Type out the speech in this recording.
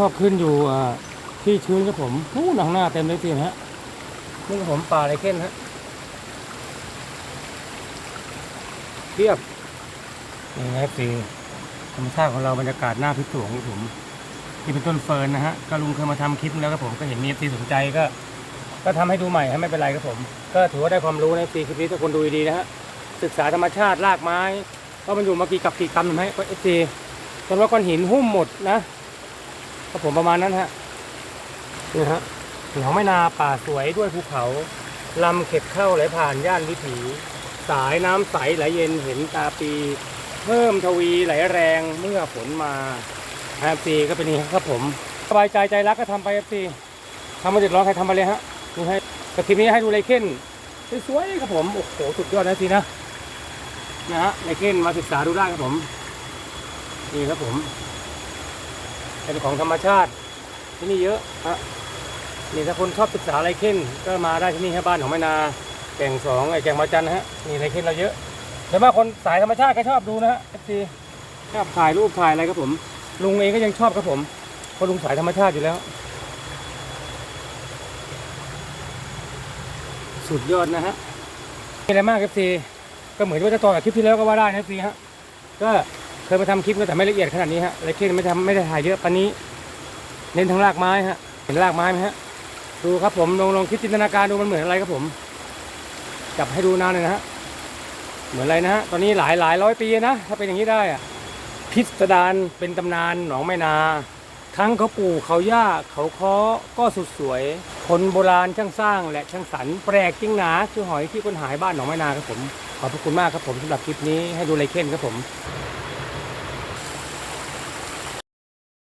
ชอบขึ้นอยู่ที่ชื้นครับผมนู่นข้างหน้าเต็มเลยสินะฮะนี่กับผมป่าไรเข้นฮะเทียบนี่นะครับสิธรรมชาติของเราบรรยากาศหน้าพิศวงครับผมที่เป็นต้นเฟิร์นนะฮะก็ลุงเคยมาทำคลิปแล้วครับผมก็เห็นมีทีสนใจก็ ก็ทำให้ดูใหม่ให้ไม่เป็นไรครับผม ก็ถือว่าได้ความรู้ในซีคลิปนี้ทุกคนดูดีนะฮะศึกษาธรรมชาติรากไม้ว่ามันอยู่มากี่กับกี่กรรมเห็นไหมเอฟซีจนว่าก้อนหินหุ้มหมดนะ ครับผมประมาณนั้นฮะนี่ฮะหนองไม่นาป่าสวยด้วยภูเขาลำเข็ดเข้าไหลผ่านย่านวิถี สายน้ำใสไหลเย็นเห็นตาปี เพิ่มทวีไหลแรงเมื่อฝนมาเอฟซีก็เป็นนี้ครับผมสบายใจใจรักก็ทำไปเอฟซีทำมาเดือดร้อนใครทำไปเลยฮะนี่ให้แต่คลิปนี้ให้ดูไรเค้นสวยๆครับผมโอ้โหสุดยอดนะสินะนะฮะไรเค้นมาศึกษาดูได้ครับผมนี่ครับผม เป็นของธรรมชาติที่นี่เยอะฮะนี่ถ้าคนชอบศึกษาไรเค้นก็มาได้ที่นี่ครับบ้านของแม่นาแก่งสองไอ้แก่งมาจันฮะนี่ไรเค้นเราเยอะแต่ว่าคนสายธรรมชาติก็ชอบดูนะฮะเอฟซีชอบถ่ายรูปถ่ายอะไรครับผม ลุงเองก็ยังชอบครับผมเพราะลุงสายธรรมชาติอยู่แล้ว สุดยอดนะฮะมีอะไรมากเอฟซีก็เหมือนว่าจะต่อจากคลิปที่แล้วก็ว่าได้นะเอฟซีฮะก็ เคยมาทำคลิปก็แต่ไม่ละเอียดขนาดนี้ฮะไรเค้นไม่ทำไม่ได้ถ่ายเยอะปานนี้ เน้นทั้งรากไม้ฮะ เห็นรากไม้ไหมฮะ ดูครับผมลองลองคิดจินตนาการดูมันเหมือนอะไรครับผม จับให้ดูนานเลยนะฮะ เหมือนอะไรนะฮะ ตอนนี้หลายหลายร้อยปีนะ ถ้าเป็นอย่างนี้ได้อะพิสดารเป็นตำนานหนองแม่นา ทั้งเขาปู่เขาย่าเขาค้อก็สุดสวย คนโบราณช่างสร้าง และช่างสรรแปลกจริงหนาคือหอยที่คนหายบ้านหนองแม่นาครับผม ขอบพระคุณมากครับผมสำหรับคลิปนี้ให้ดูไรเค้นครับผม